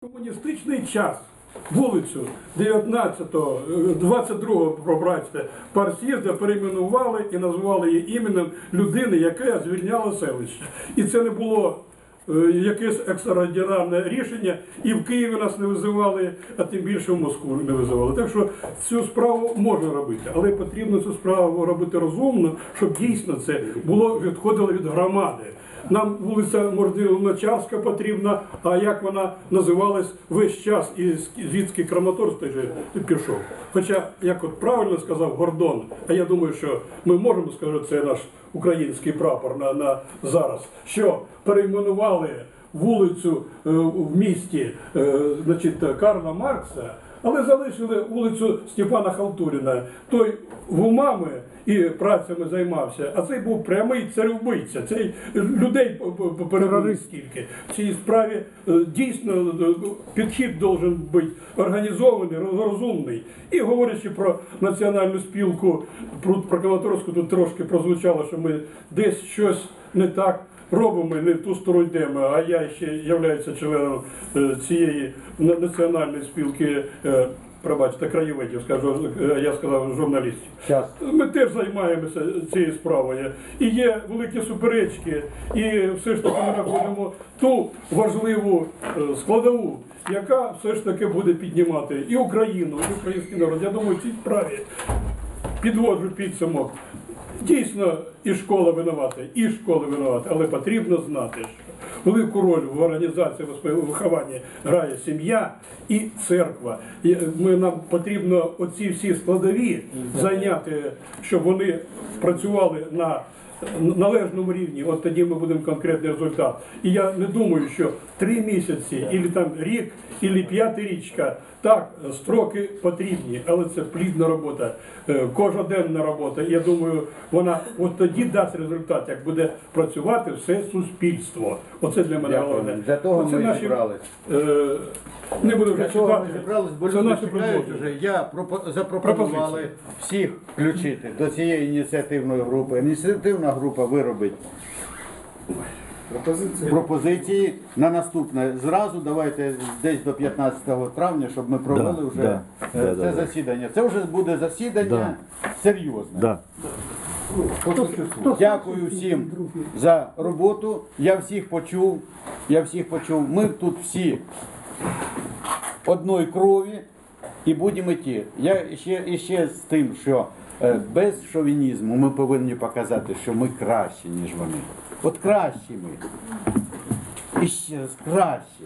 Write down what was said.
Комуністичний час вулицю 19-го, е, 22-го, пробачте, парс'їзда перейменували і назвали її іменем людини, яка звільняла селище. І це не було е, якесь екстраординарне рішення, і в Києві нас не визивали, а тим більше в Москву не визивали. Так що цю справу можна робити, але потрібно цю справу робити розумно, щоб дійсно це було відходило від громади. Нам вулиця Мордилначарська потрібна, а як вона називалась весь час і звідки Краматорськ пішов. Хоча, як от правильно сказав Гордон, а я думаю, що ми можемо сказати, це наш український прапор на, на зараз, що перейменували вулицю е, в місті е, значить, Карла Маркса, але залишили вулицю Степана Халтуріна. Той в умами і працями займався, а цей був прямий царюбийця, цей людей перерарист скільки. В цій справі е, дійсно е, підхід должен бути організований, розумний. І говорячи про національну спілку, про, прокуратурську, тут трошки прозвучало, що ми десь щось не так робимо, не в ту сторону йдемо, а я ще являюся членом е, цієї національної спілки. е, Пробачте, краєвидів, скажу, е, я сказав журналістів. Ми теж займаємося цією справою. І є великі суперечки, і все ж таки ми знаходимо ту важливу складову, яка все ж таки буде піднімати і Україну, і український народ. Я думаю, в цій справі підводжу підсумок. Дійсно, і школа винувата, і школа винувата, але потрібно знати, що велику роль в організації виховання грає сім'я і церква. І ми, нам потрібно оці всі складові зайняти, щоб вони працювали на належному рівні, от тоді ми будемо конкретний результат. І я не думаю, що три місяці, або там рік, або п'ятирічка, так, строки потрібні, але це плідна робота, е, кожноденна робота. Я думаю, вона от тоді дасть результат, як буде працювати все суспільство. Оце для мене головне. Для того Оце ми наші, зібрались. е, Не буду вже ми зібрались, бо Це люди наші чекають предложення. вже. Я пропо- запропонували Пропозиції. всіх включити до цієї ініціативної групи. Ініціативна група виробить пропозиції на наступне. Зразу давайте десь до 15 травня, щоб ми провели Да, вже да, е, да, це да, да. засідання. Це вже буде засідання серйозне. Да. Дякую всім за роботу. Я всіх почув. Я всіх почув. Ми тут всі одної крові і будемо йти. Я ще, ще з тим, що е, без шовінізму ми повинні показати, що ми кращі, ніж вони. От кращі ми. І ще раз кращі.